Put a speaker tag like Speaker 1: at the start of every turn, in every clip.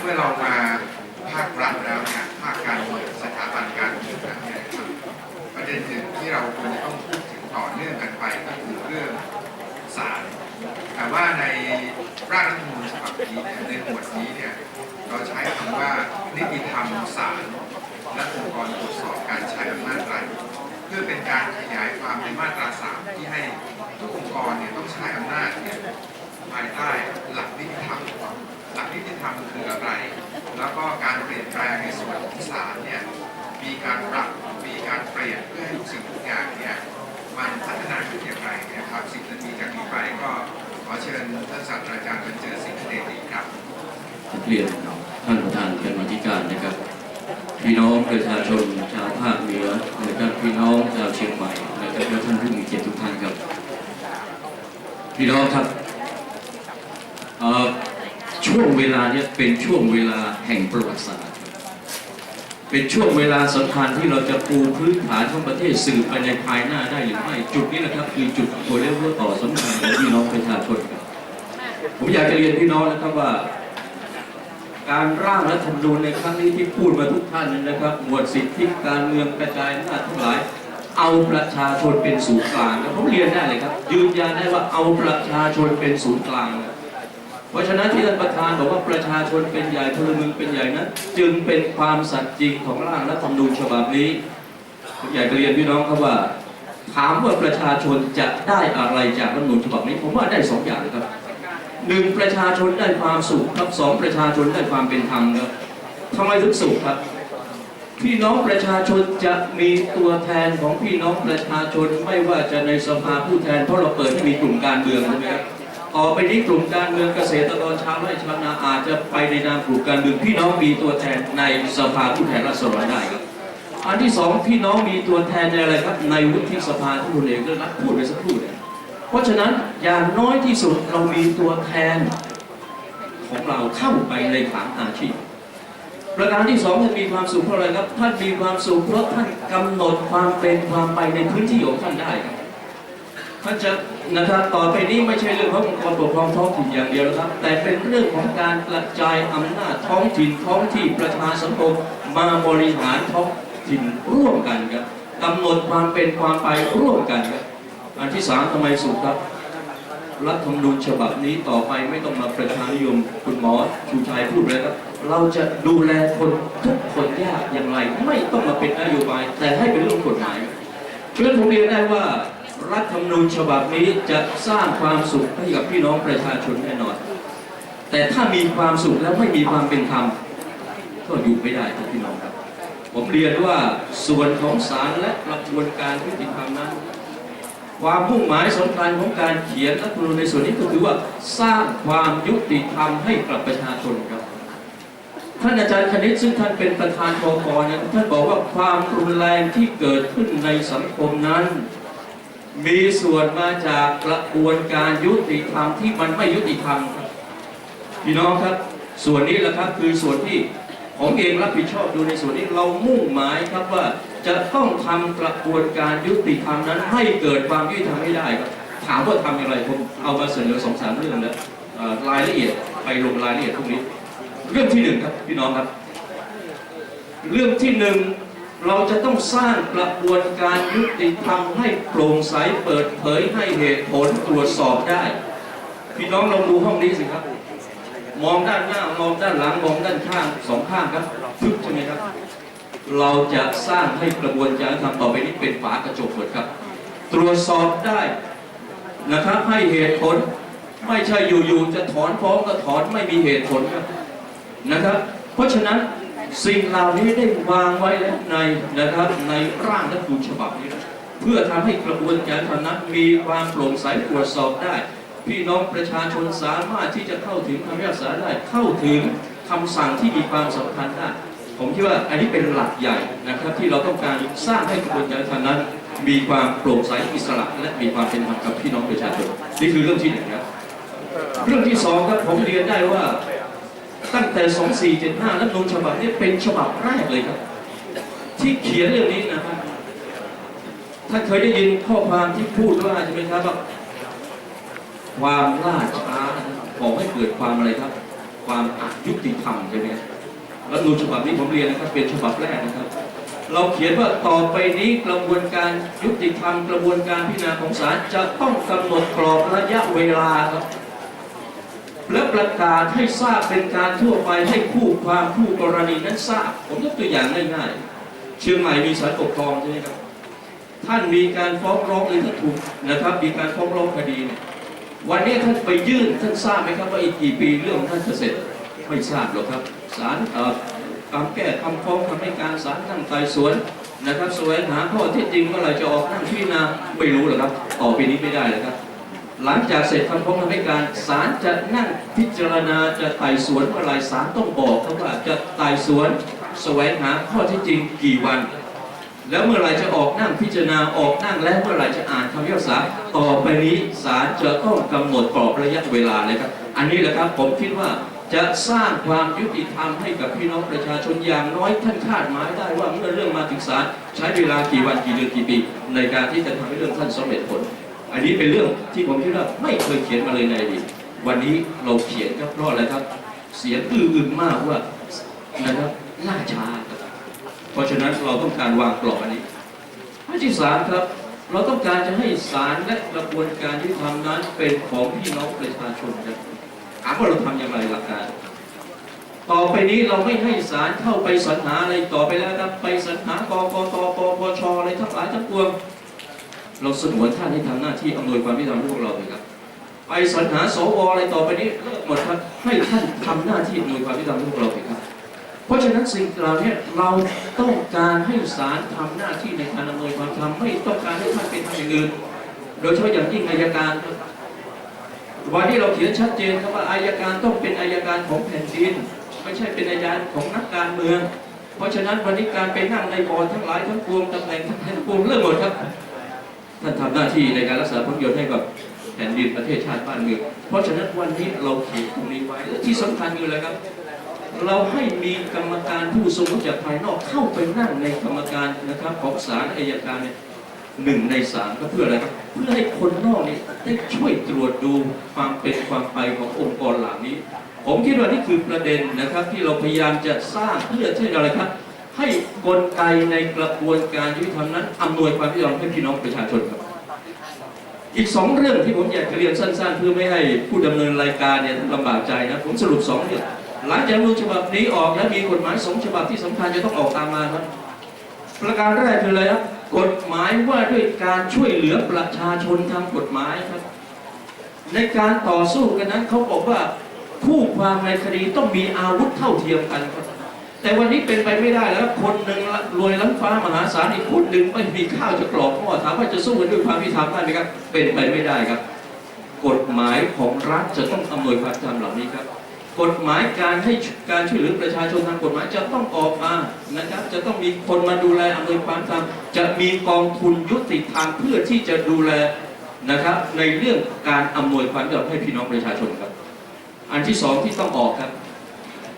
Speaker 1: เมื่อเรามาภาครัฐแล้วเนี่ยภาคการเมืองสถาบันการเมืองเนี่ยประเด็นหนึ่งที่เราควรจะต้องพูดถึงต่อเนื่องกันไปก็คือเรื่องศาลแต่ว่าในร่างรัฐธรรมนูญฉบับนี้เนี่ยในหมวดนี้เนี่ยเราใช้คำว่านิติธรรมศาลและองค์กรตรวจสอบการใช้อำนาจรัฐเพื่อเป็นการขยายความในมาตราสามที่ให้ทุกองค์กรเนี่ยต้องใช้อำนาจเนี่ยภายใต้หลักนิติธรรม ลักนิติธรรมคืออะไร แล้วก็การเปลี่ยนแปลงในส่วนของศาลเนี่ยมีการปรับมีการเปลี่ยนเพื่อให้ทุกสิ่งทุกอย่างเนี่ยมันพัฒนาขึ้นอย่างไรนะครับสิบนาทีจากนี้ไปก็ขอเชิญท่านศาสตราจารย์บรรเจิดสิงห์เดชดีครับ
Speaker 2: เรียนท่านประธานกรรมธิการนะครับ พี่น้องประชาชนชาวภาคเหนือนะครับพี่น้องชาวเชียงใหม่นะครับและท่านผู้มีเกียรติทุกท่านครับ พี่น้องครับเอ่อช่วง เป็นช่วงเวลาแห่งประวัติศาสตร์ เป็นช่วงเวลาสำคัญที่เราจะปูพื้นฐานของประเทศสืบไปในภายหน้าได้หรือไม่ จุดนี้นะครับคือจุดตัวเรียกว่าต่อสำคัญของพี่น้องประชาชนครับผมอยากจะเรียนพี่น้องนะครับว่า การร่างรัฐธรรมนูญในครั้งนี้ที่พูดมาทุกท่านนั้นนะครับ หมวดสิทธิการเมืองกระจายอำนาจทั้งหลายเอาประชาชนเป็นศูนย์กลางนะผมเรียนได้เลยครับ ยืนยันได้ว่าเอาประชาชนเป็นศูนย์กลางนะ เพราะฉะนั้นที่ท่านประธานบอกว่าประชาชนเป็นใหญ่พลเมืองเป็นใหญ่นั้นจึงเป็นความสัตย์จริงของร่างรัฐธรรมนูญฉบับนี้ผมอยากจะเรียนพี่น้องครับว่า ถามว่าประชาชนจะได้อะไรจากรัฐธรรมนูญฉบับนี้ ผมว่าได้สองอย่างนะครับหนึ่งประชาชนได้ความสุขครับสองประชาชนได้ความเป็นธรรมครับทำไมถึงสุขครับ พี่น้องประชาชนจะมีตัวแทนของพี่น้องประชาชนไม่ว่าจะในสภาผู้แทนเพราะเราเปิดให้มีกลุ่มการเมืองใช่ไหมครับ ต่อไปนี้กลุ่มการเมืองเกษตรกรชาวไร่ชาวนาอาจจะไปในนามกลุ่มการเมืองพี่น้องมีตัวแทนในสภาผู้แทนราษฎรได้ครับ อันที่สองพี่น้องมีตัวแทนในอะไรครับ ในวุฒิสภาที่คุณเองก็รักพูดไปสักครู่เนี่ยเพราะฉะนั้นอย่างน้อยที่สุดเรามีตัวแทนของเราเข้าไปในฐานอาชีพประการที่สองท่านมีความสุขเพราะอะไรครับท่านมีความสุขเพราะท่านกำหนดความเป็นความไปในพื้นที่ของท่านได้ครับ ท่านจะนะครับต่อไปนี้ไม่ใช่เรื่องขององค์กรปกครองท้องถิ่นอย่างเดียวนะครับ แต่เป็นเรื่องของการกระจายอำนาจท้องถิ่นท้องที่ประชาสังคมมาบริหารท้องถิ่นร่วมกันครับกำหนดความเป็นความไปร่วมกันครับอันที่สามทำไมสุขครับรัฐธรรมนูญฉบับนี้ต่อไปไม่ต้องมาประชานิยม คุณหมอชูชัยพูดเลยครับเราจะดูแลคนทุกคนยากอย่างไร ไม่ต้องมาเป็นนโยบาย แต่ให้เป็นเรื่องกฎหมายเพื่อนผมเรียนได้ว่า รัฐธรรมนูญฉบับนี้จะสร้างความสุขให้กับพี่น้องประชาชนแน่นอน แต่ถ้ามีความสุขแล้วไม่มีความเป็นธรรมก็อยู่ไม่ได้ครับพี่น้องครับ ผมเรียนว่าส่วนของศาลและกระบวนการยุติธรรมนั้น ความมุ่งหมายสำคัญของการเขียนรัฐธรรมนูญในส่วนนี้ก็คือว่าสร้างความยุติธรรมให้กับประชาชนครับท่านอาจารย์คณิตซึ่งท่านเป็นประธานกกเนี่ยท่านบอกว่าความรุนแรงที่เกิดขึ้นในสังคมนั้น มีส่วนมาจากกระบวนการยุติธรรมที่มันไม่ยุติธรรมครับพี่น้องครับ ส่วนนี้แหละครับคือส่วนที่ผมเองรับผิดชอบดูในส่วนนี้เรามุ่งหมายครับว่าจะต้องทำกระบวนการยุติธรรมนั้น ให้เกิดความยุติธรรมให้ได้ครับถามว่าทำอย่างไรผมเอามาเสนอสองสามเรื่องแล้วรายละเอียดไปลงรายละเอียดพวกนี้ เรื่องที่หนึ่งครับพี่น้องครับ เรื่องที่หนึ่ง เราจะต้องสร้างกระบวนการยุติธรรมให้โปร่งใสเปิดเผยให้เหตุผลตรวจสอบได้ พี่น้องลองดูห้องนี้สิครับ มองด้านหน้ามองด้านหลังมองด้านข้างสองข้างครับทึบใช่ไหมครับ เราจะสร้างให้กระบวนการทำต่อไปนี้เป็นฝากระจกหมดครับ ตรวจสอบได้นะครับให้เหตุผลไม่ใช่อยู่ๆจะถอนฟ้องก็ถอนไม่มีเหตุผลครับนะครับ เพราะฉะนั้น สิ่งเหล่านี้ได้วางไว้แล้วในนะครับในร่างรัฐธรรมนูญฉบับนี้ เพื่อทำให้กระบวนการทางนั้นมีความโปร่งใสตรวจสอบได้ พี่น้องประชาชนสามารถที่จะเข้าถึงคำพิพากษาได้เข้าถึงคำสั่งที่มีความสำคัญได้ผมคิดว่าอันนี้เป็นหลักใหญ่นะครับที่เราต้องการสร้างให้กระบวนการทางนั้น มีความโปร่งใสอิสระและมีความเป็นธรรมกับพี่น้องประชาชนนี่คือเรื่องที่หนึ่งครับเรื่องที่สองครับผมเรียนได้ว่า ตั้งแต่ 2475รัฐธรรมนูญฉบับนี้เป็นฉบับแรกเลยครับ ที่เขียนเรื่องนี้นะครับท่านเคยได้ยินข้อความที่พูดว่าใช่ไหมครับว่าความล่าช้าขอให้เกิดความอะไรครับ ความอายุติธรรมใช่ไหมรัฐธรรมนูญฉบับนี้ผมเรียนนะครับ เป็นฉบับแรกนะครับ เราเขียนว่าต่อไปนี้กระบวนการยุติธรรม กระบวนการพิจารณาของศาลจะต้องกำหนดกรอบระยะเวลาครับ และประกาศให้ทราบเป็นการทั่วไปให้คู่ความคู่กรณีนั้นทราบ ผมยกตัวอย่างง่ายๆ เชียงใหม่มีศาลปกครองใช่ไหมครับ ท่านมีการฟ้องร้องหรือท่าถูกนะครับ มีการฟ้องร้องคดีเนี่ยวันนี้ท่านไปยื่นท่านทราบไหมครับว่าอีกกี่ปีเรื่องท่านจะเสร็จไม่ทราบหรอกครับศาลคำแก้คำฟ้องคำให้การศาลตั้งไต่สวนนะครับแสวงหาข้อเท็จจริงเมื่อไหรจะออกนั่งพิจารณาไม่รู้หรอกครับต่อไปนี้ไม่ได้เลยครับ หลังจากเสร็จคำฟ้องคำให้การศาลจะนั่งพิจารณาจะไต่สวนเมื่อไรศาลต้องบอกครับว่าจะไต่สวนแสวงหาข้อท็จจริงกี่วัน แล้วเมื่อไรจะออกนั่งพิจารณาออกนั่งแล้วเมื่อไรจะอ่านคำพิพากษาต่อไปนี้ศาลจะต้องกำหนดกรอบระยะเวลาเลยครับอันนี้แหละครับผมคิดว่าจะสร้างความยุติธรรมให้กับพี่น้องประชาชนอย่างน้อยท่านคาดหมายได้ว่าเมื่อเรื่องมาถึงศาลใช้เวลากี่วันกี่เดือนกี่ปี ในการที่จะทำให้เรื่องท่านสำเร็จผล อันนี้เป็นเรื่องที่ผมคิดว่าไม่เคยเขียนมาเลยในอดีตวันนี้เราเขียนครับเพราะอะไรครับ เสียงอื้ออึงมากว่านะครับล่าช้าครับเพราะฉะนั้นเราต้องการวางกรอบอันนี้ข้อที่สามครับ เราต้องการจะให้ศาลและกระบวนการยุติธรรมนั้นเป็นของพี่น้องประชาชนครับถามว่าเราทำอย่างไรหลักการต่อไปนี้เราไม่ให้ศาลเข้าไปสรรหาอะไรต่อไปแล้วครับไปสรรหากกตปปชอะไรทั้งหลายทั้งปวง เราสนวนท่านให้ทำหน้าที่อำนวยความยุติธรรมให้พวกเราเลยครับไปสรรหาสวอะไรต่อไปนี้เลิกหมดครับให้ท่านทำหน้าที่อำนวยความยุติธรรมให้พวกเราเลยครับ เพราะฉะนั้นสิ่งเหล่านี้เราต้องการให้ศาลทำหน้าที่ในการอำนวยความธรรมไม่ต้องการให้ท่านเป็นทำอย่างอื่นโดยเฉพาะอย่างยิ่งอายการวันนี้เราเขียนชัดเจนครับว่าอายการต้องเป็นอายการของแผ่นดินไม่ใช่เป็นอายการของนักการเมือง เพราะฉะนั้นวันนี้การไปนั่งในบอร์ดทั้งหลายทั้งปวงตำแหน่งทั้งหลายทั้งปวงเรื่องหมดครับ ท่านทำหน้าที่ในการรักษาผลประโยชน์ให้กับแผ่นดินประเทศชาติบ้านเมืองเพราะฉะนั้นวันนี้เราเขียนตรงนี้ไว้และที่สำคัญคืออะไรครับ เราให้มีกรรมการผู้ทรงรู้จากภายนอกเข้าไปนั่งในกรรมการนะครับของศาลอายการเนี่ยหนึ่งในสามก็เพื่ออะไรครับเพื่อให้คนนอกเนี่ยได้ช่วยตรวจดูความเป็นความไปขององค์กรเหล่านี้ ผมคิดว่านี่คือประเด็นนะครับ ที่เราพยายามจะสร้างเพื่อที่อะไรครับ ให้กลไกในกระบวนการยุติธรรมนั้นอำนวยความยุติธรรมให้พี่น้องประชาชนครับ อีกสองเรื่องที่ผมอยากจะเรียนสั้น ๆ เพื่อไม่ให้ผู้ดำเนินรายการเนี่ยลำบากใจนะผมสรุปสองเรื่องหลังจากรูฉบับนี้ออกและมีกฎหมายสองฉบับที่สำคัญจะต้องออกตามมาครับ ประการแรกคืออะไรครับกฎหมายว่าด้วยการช่วยเหลือประชาชนทางกฎหมายครับ ในการต่อสู้กันนั้นเขาบอกว่าคู่ความในคดีต้องมีอาวุธเท่าเทียมกันครับ แต่วันนี้เป็นไปไม่ได้แล้ว คนหนึ่งรวยล้ำฟ้ามหาศาลอีกคนหนึ่งไม่มีข้าวจะกรอกหม้อถามว่าจะสู้กันด้วยความยุติธรรมได้ไหมครับ เป็นไปไม่ได้ครับ กฎหมายของรัฐจะต้องอำนวยความยุติธรรมเหล่านี้ครับ กฎหมายการให้การช่วยเหลือประชาชนทางกฎหมายจะต้องออกมานะครับ จะต้องมีคนมาดูแลอำนวยความยุติธรรมจะมีกองทุนยุติธรรมเพื่อที่จะดูแลนะครับ ในเรื่องการอำนวยความยุติธรรมให้พี่น้องประชาชนครับ อันที่สองที่ต้องออกครับ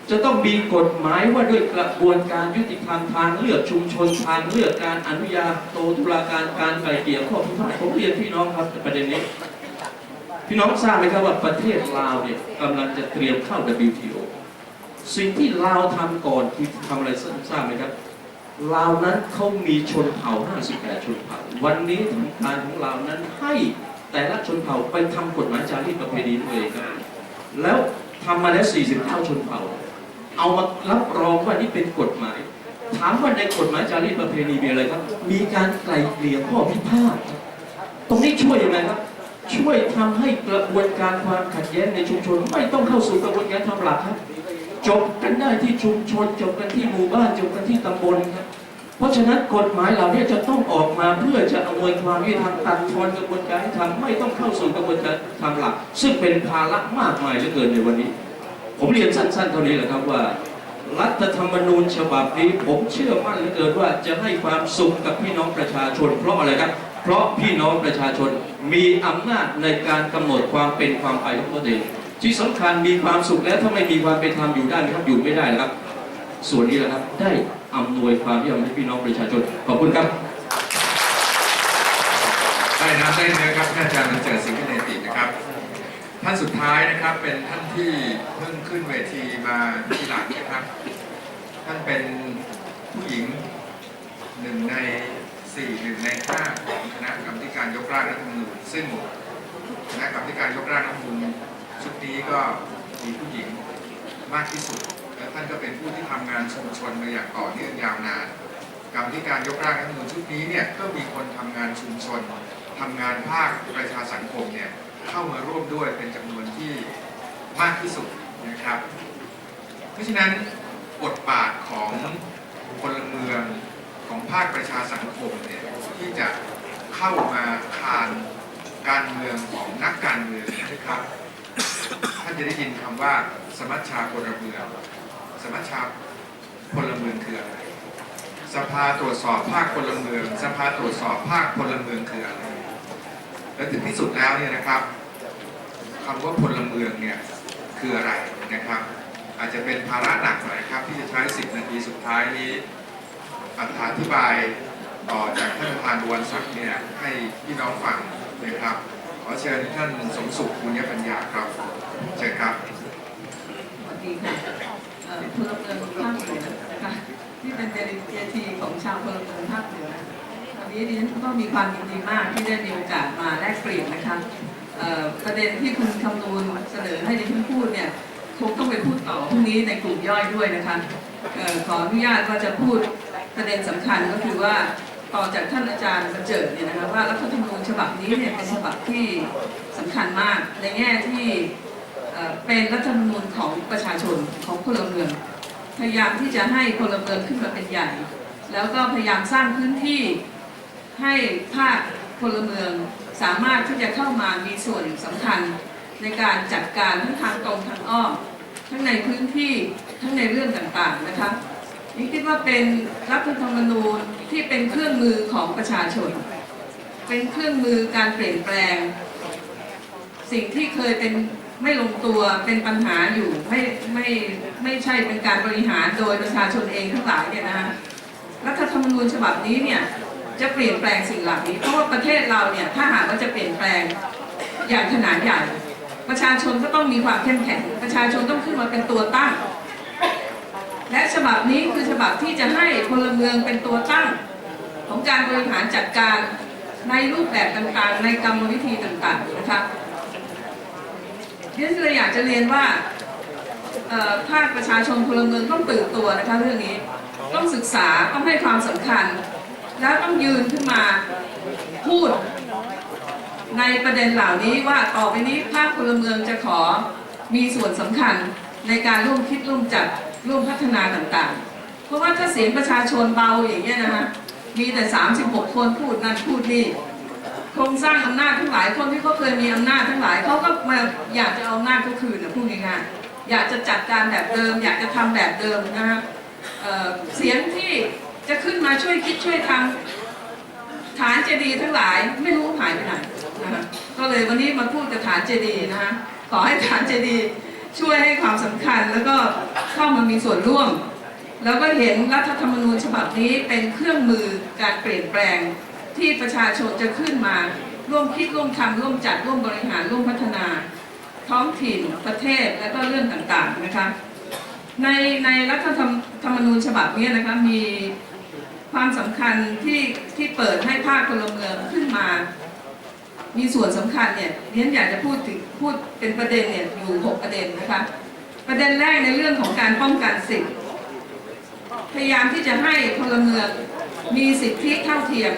Speaker 2: จะต้องมีกฎหมายว่าด้วยกระบวนการยุติธรรมทางเลือกชุมชนทางเลือกการอนุญาโตตุลาการการไกล่เกลี่ยข้อพิพาทผมเรียนพี่น้องครับประเด็นนี้ พี่น้องทราบไหมครับว่าประเทศลาวเนี่ยกำลังจะเตรียมเข้า WTO สิ่งที่ลาวทำก่อนคือทำอะไรทราบไหมครับลาวนั้นเขามีชนเผ่า 58 ชนเผ่า วันนี้ทางการของลาวนั้นให้แต่ละชนเผ่าไปทำกฎหมายจารีตประเพณีตัวเองครับแล้วทำมาแล้ว 49 ชนเผ่า เอามารับรองว่านี่เป็นกฎหมาย ถามว่าในกฎหมายจารีตประเพณีมีอะไรครับ มีการไกล่เกลี่ยข้อพิพาทตรงนี้ช่วยยังไงครับ ช่วยทำให้กระบวนการความขัดแย้งในชุมชน ไม่ต้องเข้าสู่กระบวนการทำหลักครับจบกันได้ที่ชุมชนจบกันที่หมู่บ้านจบกันที่ตำบลครับเพราะฉะนั้นกฎหมายเหล่านี้จะต้องออกมาเพื่อจะอำนวยความยุติธรรมตัดทอนกระบวนการยุติธรรมไม่ต้องเข้าสู่กระบวนการทำหลัก ซึ่งเป็นภาระมากมายเหลือเกินในวันนี้ ผมเรียนสั้น ๆ เท่านี้แหละครับว่า รัฐธรรมนูญฉบับนี้ผมเชื่อมั่นเหลือเกินว่าจะให้ความสุขกับพี่น้องประชาชน เพราะอะไรครับ เพราะพี่น้องประชาชนมีอำนาจในการกำหนดความเป็นความไปของตัวเองที่สำคัญมีความสุขแล้วถ้าไม่มีความเป็นธรรมอยู่ได้ไหมครับอยู่ไม่ได้นะครับ ส่วนนี้แหละครับ ได้อำนวยความยุติธรรมให้พี่น้องประชาชนขอบคุณครับ
Speaker 1: ได้น้ำได้เนื้อครับท่านอาจารย์มันเจิดสิงห์เนตินะครับ ท่านสุดท้ายนะครับเป็นท่านที่เพิ่งขึ้นเวทีมาทีหลังนะครับ ท่านเป็นผู้หญิงหนึ่งในสี่หนึ่งในห้าของคณะกรรมการยกร่างรัฐธรรมนูญซึ่งคณะกรรมการยกร่างรัฐธรรมนูญชุดนี้ก็มีผู้หญิงมากที่สุด และท่านก็เป็นผู้ที่ทำงานชุมชนมาอย่างต่อเนื่องยาวนานกรรมการยกร่างรัฐธรรมนูญชุดนี้เนี่ยก็มีคนทำงานชุมชนทำงานภาคประชาสังคมเนี่ย เข้ามาร่วมด้วยเป็นจำนวนที่มากที่สุดนะครับ เพราะฉะนั้นบทบาทของพลเมืองของภาคประชาสังคมเนี่ยที่จะเข้ามาคานการเมืองของนักการเมืองนะครับท่านจะได้ยินคำว่าสมัชชาพลเมือง สมัชชาพลเมืองคืออะไรสภาตรวจสอบภาคพลเมือง สภาตรวจสอบภาคพลเมืองคืออะไร และถึงที่สุดแล้วเนี่ยนะครับคำว่าพลเมืองเนี่ยคืออะไรนะครับ อาจจะเป็นภาระหนักหน่อยครับ ที่จะใช้ 10 นาทีสุดท้ายนี้อธิบายต่อจากท่านประธานดวนศักดิ์เนี่ยให้พี่น้องฟังนะครับขอเชิญท่านสมสุขบุญญปัญญาครับเชิญครับ
Speaker 3: สวัสดีค่ะพลเมืองภาคเหนือนะคะที่เป็นเดลิเกทีของชาวพลเมืองภาคเหนือ นี้ดิฉันก็มีความยินดีมากที่ได้มีโอกาสมาแลกเปลี่ยนนะคะประเด็นที่คุณคำนูนเสนอให้ดิฉันพูดเนี่ยคงต้องไปพูดต่อพรุ่งนี้ในกลุ่มย่อยด้วยนะคะออขออนุญาตว่าจะพูดประเด็นสำคัญก็คือว่าต่อจากท่านอาจารย์ประเจิดเนี่ยนะคะว่ารัฐธรรมนูญฉบับนี้เนี่ยเป็นฉบับที่สำคัญมากในแง่ที่เเป็นรัฐธรรมนูญของประชาชนของพลเมือง พยายามที่จะให้พลเมืองขึ้นมาเป็นใหญ่ แล้วก็พยายามสร้างพื้นที่ ให้ภาคพลเมืองสามารถที่จะเข้ามามีส่วนสำคัญในการจัดการทั้งทางตรงทางอ้อมทั้งในพื้นที่ทั้งในเรื่องต่างๆนะคะนี่คิดว่าเป็นรัฐธรรมนูญที่เป็นเครื่องมือของประชาชน เป็นเครื่องมือการเปลี่ยนแปลง สิ่งที่เคยเป็นไม่ลงตัวเป็นปัญหาอยู่ไม่ไม่ไม่ใช่เป็นการบริหารโดยประชาชนเองทั้งหลายเนี่ยนะคะรัฐธรรมนูญฉบับนี้เนี่ย จะเปลี่ยนแปลงสิ่งเหล่านี้ เพราะว่าประเทศเราเนี่ยถ้าหากว่าจะเปลี่ยนแปลงอย่างขนาดใหญ่ ประชาชนก็ต้องมีความเข้มแข็ง ประชาชนต้องขึ้นมาเป็นตัวตั้ง และฉบับนี้คือฉบับที่จะให้พลเมืองเป็นตัวตั้ง ของการบริหารจัดการในรูปแบบต่างๆ ในกรรมวิธีต่างๆนะคะดิฉันเลยอยากจะเรียนว่าภาคประชาชนพลเมืองต้องตื่นตัวนะคะเรื่องนี้ต้องศึกษาต้องให้ความสำคัญ แล้วต้องยืนขึ้นมาพูด ในประเด็นเหล่านี้ว่าต่อไปนี้ภาคพลเมืองจะขอมีส่วนสำคัญในการร่วมคิดร่วมจัดร่วมพัฒนาต่างๆ เพราะว่าถ้าเสียงประชาชนเบาอย่างเงี้ยนะคะมีแต่ 36 คนพูดนั่นพูดนี่โครงสร้างอำนาจทั้งหลายคนที่เขาเคยมีอำนาจทั้งหลายเขาก็มาอยากจะเอาอำนาจเขาคืนนะพูดง่ายๆอยากจะจัดการแบบเดิม อยากจะทำแบบเดิมนะฮะเเสียงที่ จะขึ้นมาช่วยคิดช่วยทำฐานเจดีย์ทั้งหลายไม่รู้หายไปไหนนะฮะก็เลยวันนี้มาพูดกับฐานเจดีย์นะฮะขอให้ฐานเจดีย์ช่วยให้ความสำคัญแล้วก็เข้ามามีส่วนร่วม แล้วก็เห็นรัฐธรรมนูญฉบับนี้เป็นเครื่องมือการเปลี่ยนแปลงที่ประชาชนจะขึ้นมาร่วมคิดร่วมทำร่วมจัดร่วมบริหารร่วมพัฒนา ท้องถิ่นประเทศและก็เรื่องต่างๆนะคะในในรัฐธรรมนูญฉบับนี้นะคะมี ความสำคัญที่ที่เปิดให้ภาคพลเมืองขึ้นมา มีส่วนสำคัญเนี่ยเรียนอยากจะพูดถึงพูดเป็นประเด็นเนี่ยอยู่หกประเด็นนะคะ ประเด็นแรกในเรื่องของการป้องกันสิทธิพยายามที่จะให้พลเมืองมีสิทธิเท่าเทียม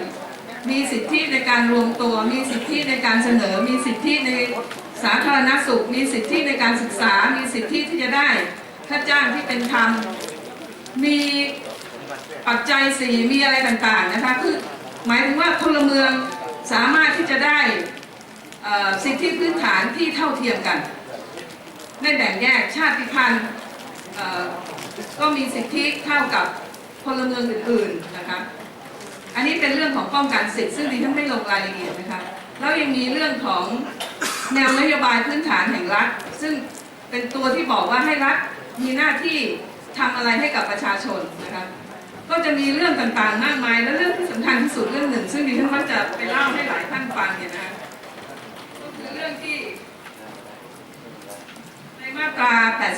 Speaker 3: มีสิทธิในการรวมตัว มีสิทธิในการเสนอ มีสิทธิในสาธารณสุข มีสิทธิในการศึกษา มีสิทธิที่จะได้ค่าจ้างที่เป็นธรรม มี ปัจจัยสี่มีอะไรต่างๆนะคะคือหมายถึงว่าพลเมืองสามารถที่จะได้สิทธิพื้นฐานที่เท่าเทียมกันไม่แบ่งแยกชาติพันธุ์ก็มีสิทธิเท่ากับพลเมืองอื่นๆนะคะอันนี้เป็นเรื่องของป้องกันสิทธิ์ซึ่งดิฉันไม่ลงรายละเอียดนะคะแล้วยังมีเรื่องของแนวนโยบายพื้นฐานแห่งรัฐ ซึ่งเป็นตัวที่บอกว่าให้รัฐมีหน้าที่ทำอะไรให้กับประชาชนนะคะ ก็จะมีเรื่องต่างๆมากมาย และเรื่องที่สำคัญที่สุดเรื่องหนึ่ง ซึ่งดิฉันมักจะไปเล่าให้หลายท่านฟังเนี่ยนะคะก็คือเรื่องที่ในมาตรา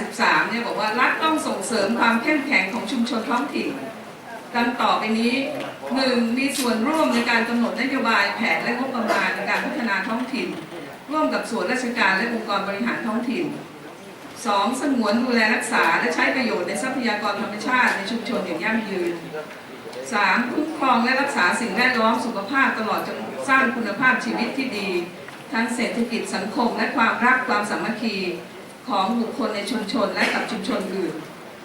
Speaker 3: 83 เนี่ยบอกว่ารัฐต้องส่งเสริมความเข้มแข็งของชุมชนท้องถิ่นดังต่อไปนี้ 1. มีส่วนร่วมในการกำหนดนโยบายแผนและงบประมาณในการพัฒนาท้องถิ่น ร่วมกับส่วนราชการและองค์กรบริหารท้องถิ่น 2. สงวนดูแลรักษาและใช้ประโยชน์ในทรัพยากรธรรมชาติในชุมชนอย่างยั่งยืน 3. คุ้มครองและรักษาสิ่งแวดล้อมสุขภาพตลอดจนสร้างคุณภาพชีวิตที่ดีทั้งเศรษฐกิจสังคมและความรักความสามัคคีของบุคคลในชุมชนและกับชุมชนอื่น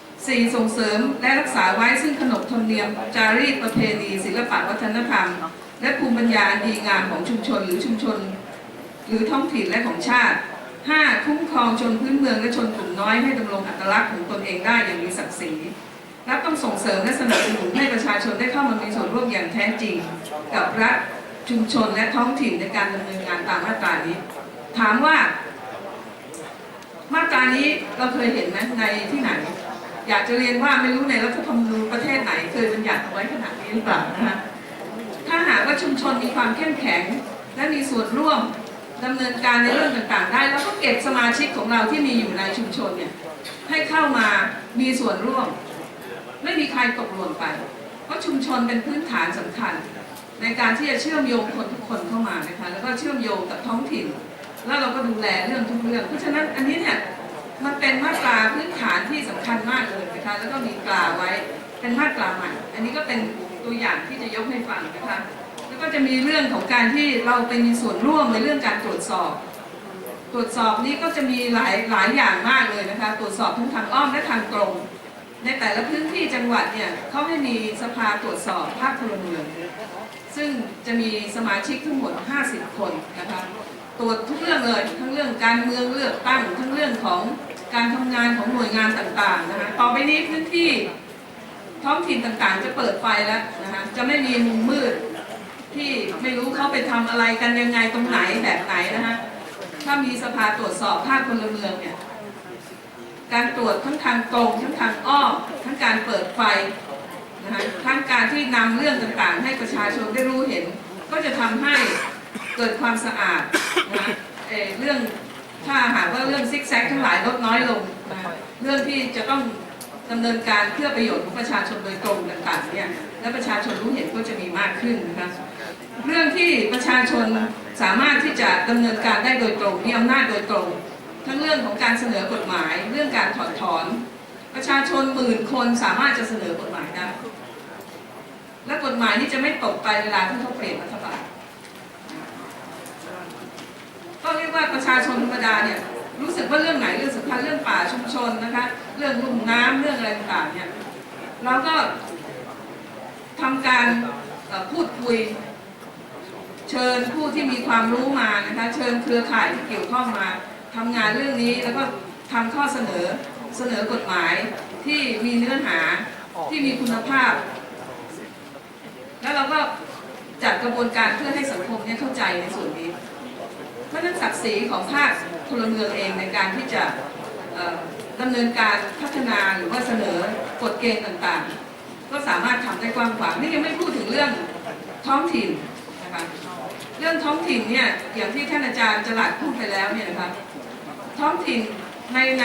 Speaker 3: 4. ส่งเสริมและรักษาไว้ซึ่งขนบธรรมเนียม จารีตประเพณี ศิลปะวัฒนธรรม และภูมิปัญญาดีงามของชุมชนหรือชุมชน หรือท้องถิ่นและของชาติ 5. คุ้มครองชนพื้นเมืองและชนกลุ่มน้อยให้ดำรงอัตลักษณ์ของตนเองได้อย่างมีศักดิ์ศรีและต้องส่งเสริมและสนับสนุนให้ประชาชนได้เข้ามามีส่วนร่วมอย่างแท้จริง กับรัฐชุมชนและท้องถิ่นในการดำเนินงานตามมาตรานี้ ถามว่า มาตรานี้เราเคยเห็นไหมในที่ไหน อยากจะเรียนว่าไม่รู้ในรัฐธรรมนูญประเทศไหน เคยบัญญัติเอาไว้ขนาดนี้หรือเปล่านะคะถ้าหากว่าชุมชนมีความเข้มแข็ง และมีส่วนร่วม ดำเนินการในเรื่องต่างๆ ได้ แล้วก็เก็บสมาชิกของเราที่มีอยู่ในชุมชนเนี่ยให้เข้ามามีส่วนร่วม ไม่มีใครตกหล่นไป เพราะชุมชนเป็นพื้นฐานสำคัญ ในการที่จะเชื่อมโยงคนทุกคนเข้ามานะคะแล้วก็เชื่อมโยงกับท้องถิ่น แล้วเราก็ดูแลเรื่องทุกเรื่อง เพราะฉะนั้นอันนี้เนี่ยมันเป็นมาตราพื้นฐานที่สำคัญมากเลยนะคะแล้วก็มีกล่าวไว้เป็นมาตราใหม่ อันนี้ก็เป็นตัวอย่างที่จะยกให้ฟังนะคะ ก็จะมีเรื่องของการที่เราไปมีส่วนร่วมในเรื่องการตรวจสอบ ตรวจสอบนี้ก็จะมีหลายหลายอย่างมากเลยนะคะ ตรวจสอบทั้งทางอ้อมและทางตรง ในแต่ละพื้นที่จังหวัดเนี่ยเขาให้มีสภาตรวจสอบภาคพลเมือง ซึ่งจะมีสมาชิกทั้งหมด 50 คนนะคะตรวจทุกเรื่องเลยทั้งเรื่องการเมืองเลือกตั้งทั้งเรื่องของการทำงานของหน่วยงานต่างๆนะคะต่อไปนี้พื้นที่ท้องถิ่นต่างๆ จะเปิดไฟแล้วนะคะจะไม่มีมุมมืด ที่ไม่รู้เขาไปทำอะไรกันยังไงตรงไหนแบบไหนนะคะถ้ามีสภาตรวจสอบภาคพลเมืองเนี่ยการตรวจทั้งทางตรงทั้งทางอ้อมทั้งการเปิดไฟนะคะทั้งการที่นำเรื่องต่างๆ ให้ประชาชนได้รู้เห็น ก็จะทำให้เกิดความสะอาดนะคะเออเรื่องถ้าหากว่าเรื่องซิกแซกทั้งหลายลดน้อยลงนะเรื่องที่จะต้องดำเนินการเพื่อประโยชน์ของประชาชนโดยตรงต่างๆเนี่ยและประชาชนรู้เห็นก็จะมีมากขึ้นนะคะ เรื่องที่ประชาชนสามารถที่จะดำเนินการได้โดยตรงมีอำนาจโดยตรง ทั้งเรื่องของการเสนอกฎหมาย เรื่องการถอดถอน ประชาชนหมื่นคนสามารถจะเสนอกฎหมายได้ และกฎหมายนี้จะไม่ตกไปเวลาที่เขาเปลี่ยนรัฐบาลก็เรียกว่าประชาชนธรรมดาเนี่ยรู้สึกว่าเรื่องไหนเรื่องสำคัญเรื่องป่าชุมชนนะคะ เรื่องลุ่มน้ำเรื่องอะไรต่างเนี่ยเราก็ทำการพูดคุย เชิญผู้ที่มีความรู้มานะคะเชิญเครือข่ายที่เกี่ยวข้องมาทำงานเรื่องนี้แล้วก็ทำข้อเสนอเสนอกฎหมายที่มีเนื้อหาที่มีคุณภาพ แล้วเราก็จัดกระบวนการเพื่อให้สังคมเนี่ยเข้าใจในส่วนนี้ เพราะฉะนั้นศักดิ์ศรีของภาคพลเมืองเองในการที่จะเอ่อดำเนินการพัฒนาหรือว่าเสนอกฎเกณฑ์ต่างๆ ก็สามารถทำได้กว้างขวางนี่ยังไม่พูดถึงเรื่องท้องถิ่นนะคะ เรื่องท้องถิ่นเนี่ยอย่างที่ท่านอาจารย์จรัดพูดไปแล้วเนี่ยนะคะท้องถิ่นในใน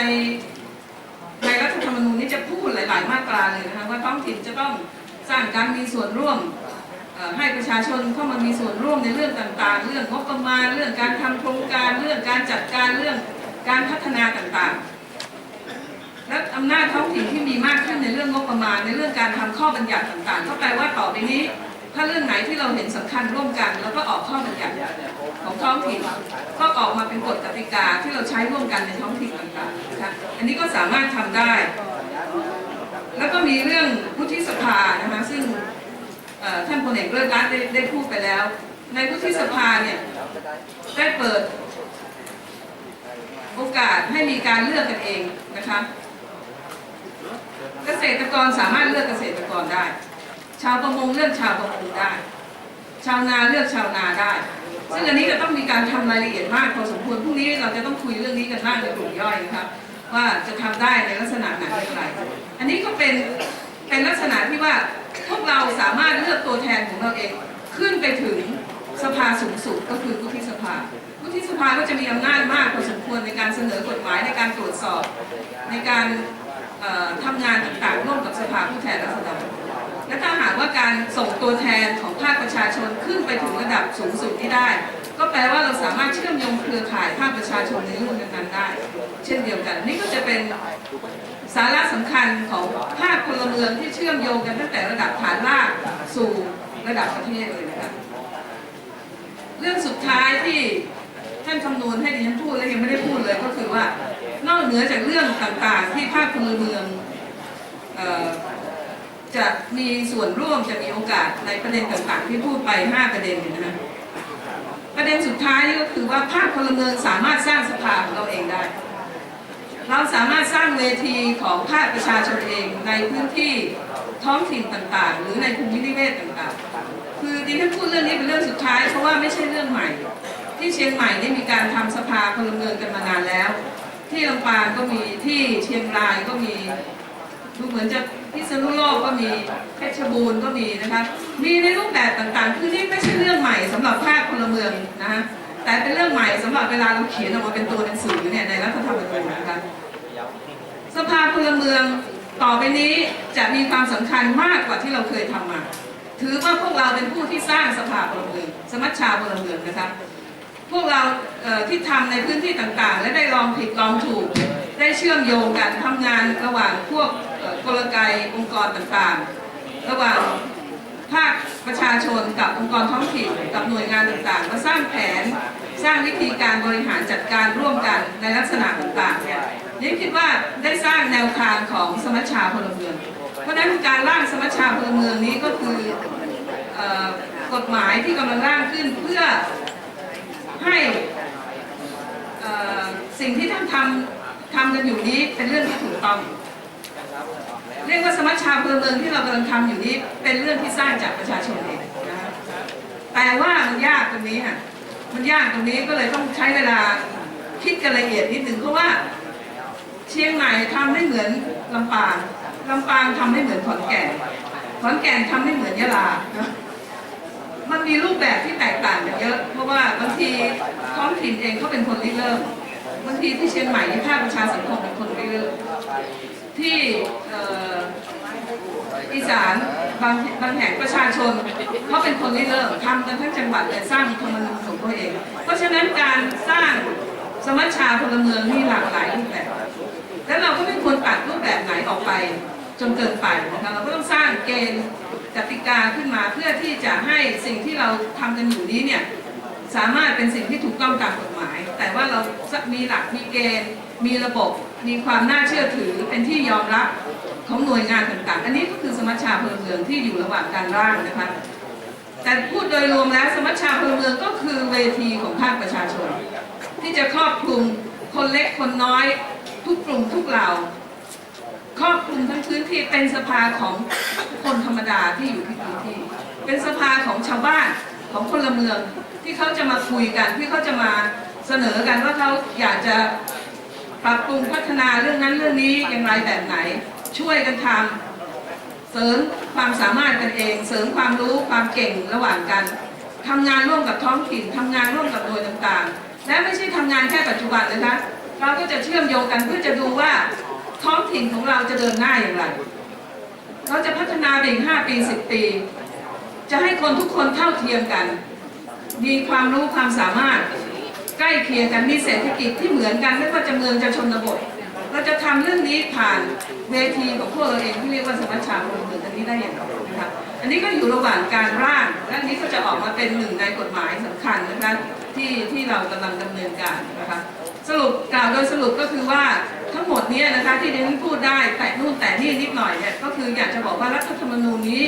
Speaker 3: ในรัฐธรรมนูญนี่จะพูดหลาย ๆ มาตราเลยนะคะว่าท้องถิ่นจะต้องสร้างการมีส่วนร่วมให้ประชาชนเข้ามามีส่วนร่วมในเรื่องต่างๆ เรื่องงบประมาณ เรื่องการทำโครงการ เรื่องการจัดการ เรื่องการพัฒนาต่างๆ และอำนาจท้องถิ่นที่มีมากขึ้นในเรื่องงบประมาณ ในเรื่องการทำข้อบัญญัติต่างๆ ก็แปลว่าต่อไปนี้ ถ้าเรื่องไหนที่เราเห็นสำคัญร่วมกันแล้วก็ออกข้อบัญญัติของท้องถิ่นก็ออกมาเป็นกฎกติกาที่เราใช้ร่วมกันในท้องถิ่นต่างๆนะคะอันนี้ก็สามารถทำได้ แล้วก็มีเรื่องวุฒิสภานะคะซึ่งท่านพลเอกเลิศรัตน์ได้พูดไปแล้ว ในวุฒิสภาเนี่ยได้เปิดโอกาสให้มีการเลือกกันเองนะคะ เกษตรกรสามารถเลือกเกษตรกรได้ ชาวประมงเลือกชาวประมงได้ ชาวนาเลือกชาวนาได้ ซึ่งอันนี้จะต้องมีการทำรายละเอียดมากพอสมควรพรุ่งนี้เราจะต้องคุยเรื่องนี้กันมากในกลุ่มย่อยนะคะว่าจะทำได้ในลักษณะไหนอย่างไร อันนี้ก็เป็นเป็นลักษณะที่ว่าพวกเราสามารถเลือกตัวแทนของเราเองขึ้นไปถึงสภาสูงสุดก็คือวุฒิสภาวุฒิสภาก็จะมีอำนาจมากพอสมควรในการเสนอกฎหมายในการตรวจสอบ ในการทำงานต่างๆร่วมกับสภาผู้แทนราษฎร และถ้าหากว่าการส่งตัวแทนของภาคประชาชนขึ้นไปถึงระดับสูงสุดที่ได้ ก็แปลว่าเราสามารถเชื่อมโยงเครือข่ายภาคประชาชนในเรื่องนั้นได้ เช่นเดียวกัน นี่ก็จะเป็นสาระสำคัญของภาคพลเมืองที่เชื่อมโยงกันตั้งแต่ระดับฐานรากสู่ระดับประเทศเลยนะคะเรื่องสุดท้ายที่ท่านคำนวณให้ดิฉันพูดแล้วยังไม่ได้พูดเลยก็คือว่านอกเหนือจากเรื่องต่างๆ ที่ภาคพลเมืองเอ่อ จะมีส่วนร่วมจะมีโอกาสในประเด็นต่างๆที่พูดไป 5 ประเด็นเนี่ยนะคะประเด็นสุดท้ายก็คือว่าภาคพลเมืองสามารถสร้างสภาของเราเองได้ เราสามารถสร้างเวทีของภาคประชาชนเองในพื้นที่ท้องถิ่นต่างๆ หรือในภูมินิเวศต่างๆ คือดิฉันพูดเรื่องนี้เป็นเรื่องสุดท้ายเพราะว่าไม่ใช่เรื่องใหม่ ที่เชียงใหม่ได้มีการทำสภาพลเมืองกันมานานแล้ว ที่ลำปางก็มีที่เชียงรายก็มีดูเหมือนจะ พิษณุโลกก็มีเพชรบูรณ์ก็มีนะคะมีในรูปแบบต่างๆ คือนี่ไม่ใช่เรื่องใหม่สำหรับภาคพลเมืองนะคะแต่เป็นเรื่องใหม่สำหรับเวลาเราเขียนออกมาเป็นตัวหนังสือเนี่ยในรัฐธรรมนูญนะคะสภาพลเมืองต่อไปนี้จะมีความสำคัญมากกว่าที่เราเคยทำมา ถือว่าพวกเราเป็นผู้ที่สร้างสภาพลเมือง สมัชชาพลเมืองนะคะพวกเราเที่ทำในพื้นที่ต่างๆ และได้ลองผิดลองถูก ได้เชื่อมโยงกันทำงานระหว่างพวก กลไกองค์กรต่างๆ ระหว่างภาคประชาชนกับองค์กรท้องถิ่นกับหน่วยงานต่างๆ มาสร้างแผนสร้างวิธีการบริหารจัดการร่วมกันในลักษณะต่างๆเนี่ยยิ่งคิดว่าได้สร้างแนวทางของสมัชชาพลเมือง เพราะฉะนั้นการร่างสมัชชาพลเมืองนี้ก็คืออกฎหมายที่กำลังร่างขึ้นเพื่อให้เอ่อสิ่งที่ท่านทำทำกันอยู่นี้เป็นเรื่องที่ถูกต้อง เรียกว่าสมัชชาพลเมืองที่เรากำลังทำอยู่นี้เป็นเรื่องที่สร้างจากประชาชนเองนะแต่ว่ามันยากตรงนี้อะมันยากตรงนี้ก็เลยต้องใช้เวลาคิดกันละเอียดนิดหนึ่งเพราะว่าเชียงใหม่ทำไม่เหมือนลำปางลำปางทำไม่เหมือนขอนแก่นขอนแก่นทำไม่เหมือนยะลานะมันมีรูปแบบที่แตกต่างกันเยอะ เพราะว่าบางทีท้องถิ่นเองเขาเป็นคนริเริ่มบางทีที่เชียงใหม่ที่ภาคประชาสังคมเป็นคนริเริ่ม ที่อ,อีสานบางบางแห่งประชาชนเขาเป็นคนริเริ่มทำกันทั้งจังหวัดแต่สร้างธรรมนูญของตัวเอง เพราะฉะนั้นการสร้างสมัชชาพลเมืองมีหลากหลายรูปแบบแล้วเราก็ไม่ควรตัดรูปแบบไหนออกไปจนเกินไปนะคะเราก็ต้องสร้างเกณฑ์กติกาขึ้นมาเพื่อที่จะให้สิ่งที่เราทำกันอยู่นี้เนี่ยสามารถเป็นสิ่งที่ถูกต้องตามกฎหมาย แต่ว่าเรามีหลักมีเกณฑ์มีระบบ มีความน่าเชื่อถือเป็นที่ยอมรับของหน่วยงานต่างๆ อันนี้ก็คือสมัชชาเพลเมืองที่อยู่ระหว่างการร่างนะคะ แต่พูดโดยรวมแล้วสมัชชาเพลเมืองก็คือเวทีของภาคประชาชน ที่จะครอบคลุมคนเล็กคนน้อย ทุกกลุ่มทุกเหล่าครอบคลุมทั้งพื้นที่เป็นสภาของคนธรรมดาที่อยู่ที่พื้นที่ เป็นสภาของชาวบ้านของพลเมืองที่เขาจะมาคุยกันที่เขาจะมาเสนอกันว่าเขาอยากจะ ปรับปรุงพัฒนาเรื่องนั้นเรื่องนี้อย่างไรแบบไหน ช่วยกันทำเสริมความสามารถกันเอง เสริมความรู้ความเก่งระหว่างกันทำงานร่วมกับท้องถิ่นทำงานร่วมกับหน่วยต่างๆ และไม่ใช่ทำงานแค่ปัจจุบันนะคะเราก็จะเชื่อมโยงกันเพื่อจะดูว่าท้องถิ่นของเราจะเดินหน้าอย่างไร เราจะพัฒนาไปอีก5ปี10ปี จะให้คนทุกคนเท่าเทียมกัน มีความรู้ความสามารถ ใกล้เคียงกันมีเศรษฐกิจที่เหมือนกันไม่ว่าจะเมืองจะชนบท เราจะทำเรื่องนี้ผ่านเวทีของพวกเราเองที่เรียกว่าสมัชชาพลเมืองอันนี้ได้อย่างไรนะคะอันนี้ก็อยู่ระหว่างการร่างและนี้ก็จะออกมาเป็นหนึ่งในกฎหมายสำคัญนะคะที่ที่เรากำลังดำเนินการนะคะสรุปกล่าวโดยสรุปก็คือว่าทั้งหมดนี้นะคะที่ดิฉันพูดได้แต่นู่นแต่นี่นิดหน่อยเนี่ยก็คืออยากจะบอกว่ารัฐธรรมนูญนี้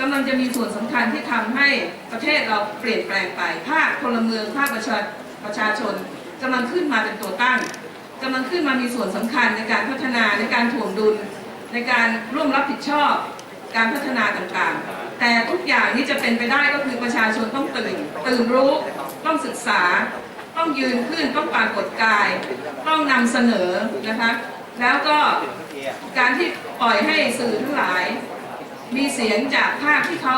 Speaker 3: กำลังจะมีส่วนสำคัญที่ทำให้ประเทศเราเปลี่ยนแปลงไป ภาคพลเมืองภาคประชาประชาชนกำลังขึ้นมาเป็นตัวตั้งกำลังขึ้นมามีส่วนสำคัญในการพัฒนาในการถ่วงดุล ในการร่วมรับผิดชอบ การพัฒนาต่างๆ แต่ทุกอย่างนี้จะเป็นไปได้ก็คือประชาชนต้องตื่นตื่นรู้ต้องศึกษา ต้องยืนขึ้นต้องปรากฏกาย ต้องนำเสนอนะคะ แล้วก็การที่ปล่อยให้สื่อทั้งหลาย มีเสียงจากภาคที่เขา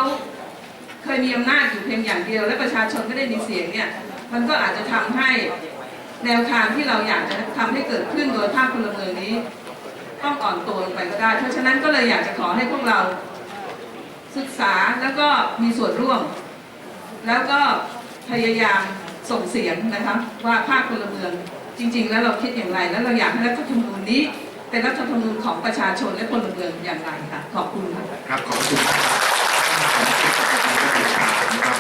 Speaker 3: เคยมีอำนาจอยู่เพียงอย่างเดียว และประชาชนไม่ได้มีเสียงเนี่ยมันก็อาจจะทำให้แนวทางที่เราอยากจะทำให้เกิดขึ้นโดยภาคพลเมืองนี้ ต้องอ่อนตัวลงไปก็ได้ เพราะฉะนั้นก็เลยอยากจะขอให้พวกเราศึกษาแล้วก็มีส่วนร่วม แล้วก็พยายามส่งเสียงนะคะว่าภาคพลเมืองจริง ๆ แล้วเราคิดอย่างไร แล้วเราอยากให้รัฐธรรมนูญนี้ เป็นรัฐธรรมนูญของประชาชนและพลเมืองอย่างไรค่ะขอบคุณค่ะ
Speaker 1: ครับขอบคุณครับ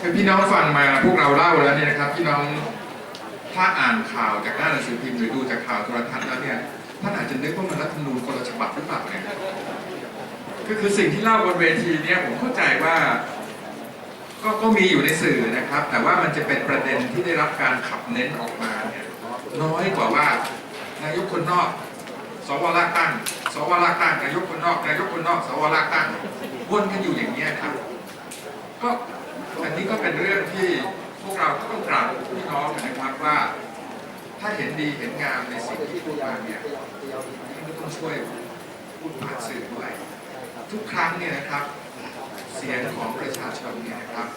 Speaker 1: คือพี่น้องฟังมาพวกเราเล่าแล้วเนี่ยนะครับพี่น้องถ้าอ่านข่าวจากหน้าหนังสือพิมพ์หรือดูจากข่าวโทรทัศน์แล้วเนี่ยท่านอาจจะนึกว่ามันรัฐธรรมนูญคนละฉบับหรือเปล่าเนี่ยก็คือสิ่งที่เล่าบนเวทีเนี่ยผมเข้าใจว่าก็ก็มีอยู่ในสื่อนะครับ แต่ว่ามันจะเป็นประเด็นที่ได้รับการขับเน้นออกมาเนี่ยน้อยกว่าว่านายกคนนอก สวลากตั้งสวลากตั้งนายกคนนอกนายกคนนอก สวลากตั้งวนกันอยู่อย่างนี้ครับ ก็อันนี้ก็เป็นเรื่องที่พวกเราก็ต้องกราบพี่น้องนะครับว่าถ้าเห็นดีเห็นงามในสิ่งที่พูดมาเนี่ยท่านก็ต้องช่วยพูดผ่านสื่อด้วยทุกครั้งเนี่ยนะครับ เสียงของประชาชนเนี่ยนะครับ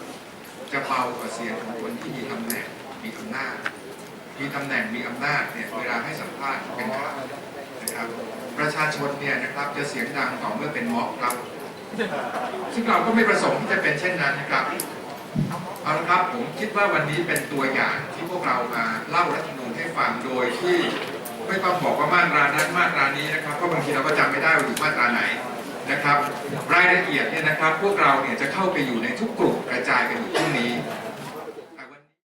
Speaker 1: จะเบากว่าเสียงของคนที่มีตำแหน่งมีอำนาจมีตำแหน่งมีอำนาจเนี่ยเวลาให้สัมภาษณ์เป็นข่าว นะครับ ประชาชนเนี่ยนะครับจะเสียงดังต่อเมื่อเป็นม็อบครับ ซึ่งเราก็ไม่ประสงค์ที่จะเป็นเช่นนั้นนะครับเอาละครับผมคิดว่าวันนี้เป็นตัวอย่างที่พวกเรามาเล่ารัฐธรรมนูญให้ฟังโดยที่ไม่ต้องบอกว่ามาตรานั้นมาตรานี้นะครับเพราะบางทีเราก็จำไม่ได้ว่าอยู่มาตราไหนนะครับ รายละเอียดเนี่ยนะครับ พวกเราเนี่ยจะเข้าไปอยู่ในทุกกลุ่มกระจายกันอยู่ที่นี้